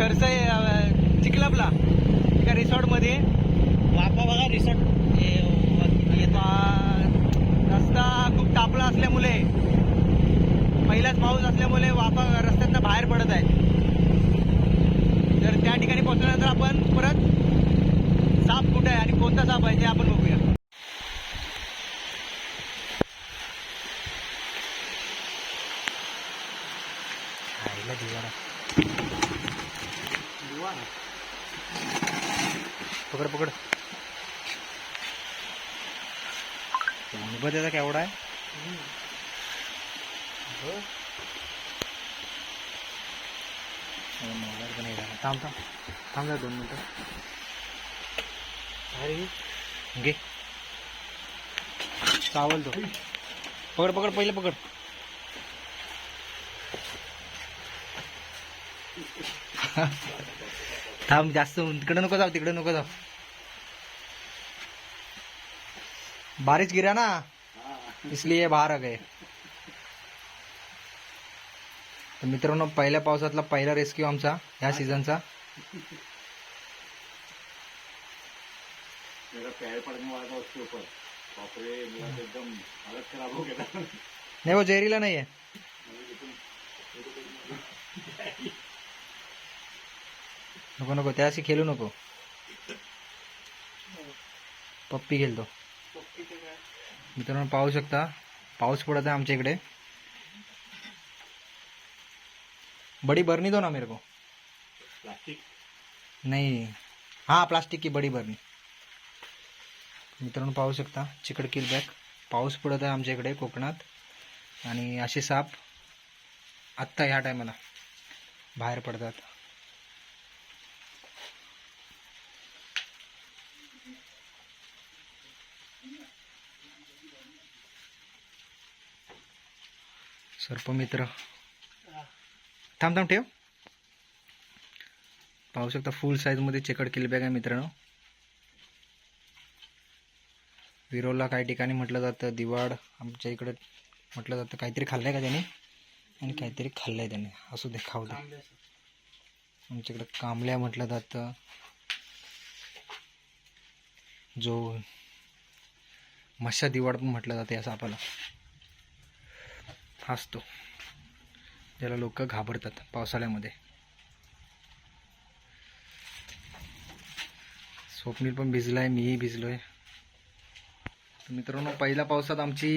खर्च चिखलापला एका रिसॉर्टमध्ये. वापा बघा रिसॉर्ट. रस्ता खूप तापला असल्यामुळे पहिलाच पाऊस असल्यामुळे वाफा रस्त्यातनं बाहेर पडत आहे. तर त्या ठिकाणी पोहोचल्यानंतर आपण परत साप कुठे आहे आणि कोणता साप आहे ते आपण बघूया आईला दिवाळा पकड पकड अनुभव त्याचा केवढा आहे. थांब थांब. थांब जरा दोन मिनटं. अरे. घे. चावल तो. पकड पकड पहिले पकड. थांब जास्त तिकडे नको जाऊ तिकडे नको जाऊ. बारिश गिरा ना इसलिए बाहेर आ गए। तर मित्रांनो पहिल्या पावसातला पहिला रेस्क्यू आमचा ह्या सीझनचा खराब हो था नाही नाही आहे नको नको त्याशी खेळू नको. पप्पी खेळतो. मित्रांनो पाहू शकता. पाऊस पडत आहे आमच्या इकडे. बड़ी बरनी दो ना मेरे को. प्लास्टिक नाही. हां प्लास्टिक की बडी बरणी मित्रांनो पाहू शकता. चिकट किलबॅक पाऊस पडत आहे आमच्या इकडे कोकणात. आणि असे साप आत्ता ह्या टायमाला बाहेर पडतात. सर्पमित्र. थांब थांब ठेव. पाहू शकता फुल साईजमध्ये चेकड केली बॅग आहे मित्रांनो. विरोला काही ठिकाणी म्हटलं जातं दिवाड आमच्या इकडे म्हटलं जातं काहीतरी खाल्लंय का त्याने? आणि काहीतरी खाल्लंय त्याने. असू दे खाऊ दे. आमच्याकडे कांबल्या म्हटलं जातं. जो मशा दिवाड पण म्हटलं जातं या सापाला हाच तो ज्याला लोक घाबरतात पावसाळ्यामध्ये. स्वप्नील पण भिजलाय मीही भिजलोय. तर मित्रांनो पहिल्या पावसात आमची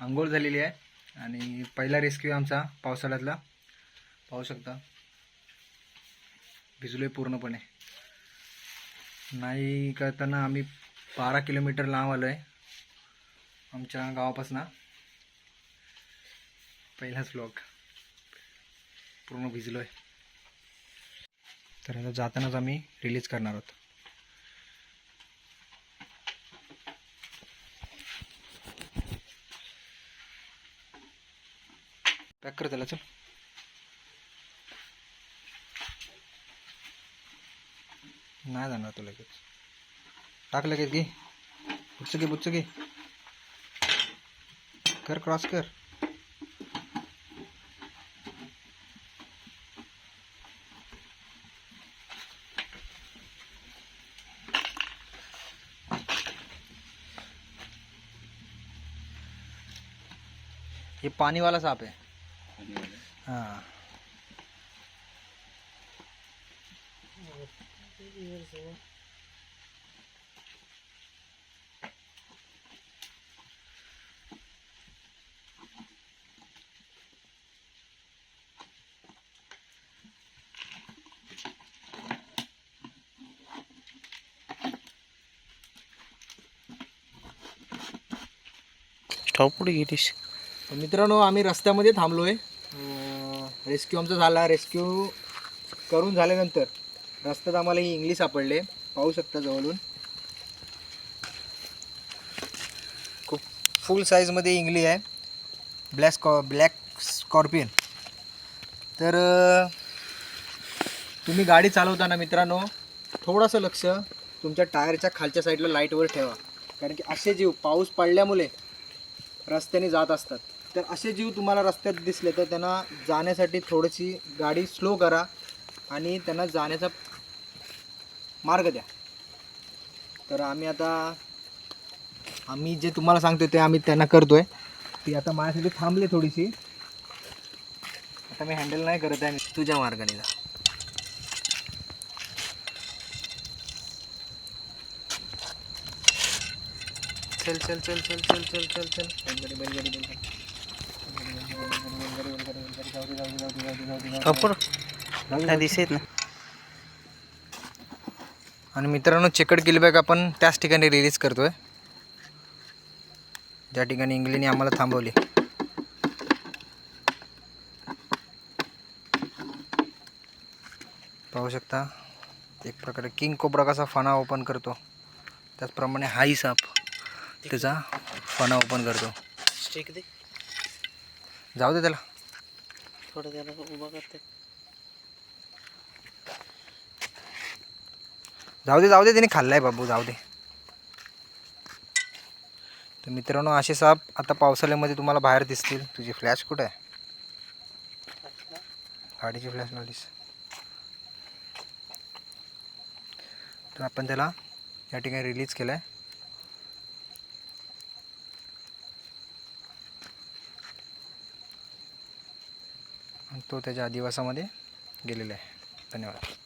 आंघोळ झालेली आहे आणि पहिला रेस्क्यू आमचा पावसाळ्यातला. पाहू शकता. भिजलोय पूर्णपणे. नाही करताना आम्ही बारा किलोमीटर लांब आलो आहे आमच्या गावापासून. पहिलाच ब्लॉग पूर्ण भिजलो आहे तर आता जातानाच आम्ही रिलीज करणार आहोत. पॅक कर त्याला चल. नाही जाणार तू लगेच. टाक लगेच घे. पुढचं घे पुढचं घे. कर क्रॉस कर. ये पानी वाला सांप है। हाँ। पुढे गेलीस तर मित्रांनो आम्ही रस्त्यामध्ये थांबलो आहे रेस्क्यू आमचा झाला. रेस्क्यू करून झाल्यानंतर रस्त्यात आम्हाला ही इंग्लिश सापडले. पाहू शकता जवळून. खूप फुल साईजमध्ये इंगली आहे. ब्लॅक स्कॉ ब्लॅक स्कॉर्पियन तर तुम्ही गाडी चालवताना मित्रांनो थोडंसं लक्ष तुमच्या टायरच्या खालच्या साईडला लाईटवर ठेवा. कारण की असे जीव पाऊस पडल्यामुळे रस्त्याने जात असतात. तर असे जीव तुम्हाला रस्त्यात दिसले तर त्यांना जाण्यासाठी थोडीशी गाडी स्लो करा आणि त्यांना जाण्याचा मार्ग द्या. तर आम्ही आता आम्ही जे तुम्हाला सांगतो ते आम्ही त्यांना करतोय. ती आता माझ्यासाठी थांबली थोडीशी. आता मी हँडल नाही करत आहे तुझ्या मार्गाने जा. चल चल चल चल चल चल चल चल. बैलगाडी बैलगाडी बैलगाडी नाही दिसत ना. आणि मित्रांनो चिकट किलबॅग आपण त्याच ठिकाणी रिलीज करतोय. ज्या ठिकाणी इंग्लीने आम्हाला थांबवली. पाहू शकता एक प्रकारे किंग कोबरा कसा फणा ओपन करतो. त्याचप्रमाणे हाई साप त्याचा फणा ओपन करतो. स्टिक दे. जाऊ दे त्याला. थोडं त्याला उभा करते. जाऊ दे जाऊ दे त्याने खाल्लाय बाबू जाऊ दे. तर मित्रांनो असे साप आता पावसाळ्यामध्ये तुम्हाला बाहेर दिसतील. तुझी फ्लॅश कुठं आहे? गाडीची फ्लॅश लावलीस तर आपण त्याला या ठिकाणी रिलीज केलं आहे तो त्याच्या आदिवासामध्ये गेलेला आहे. धन्यवाद.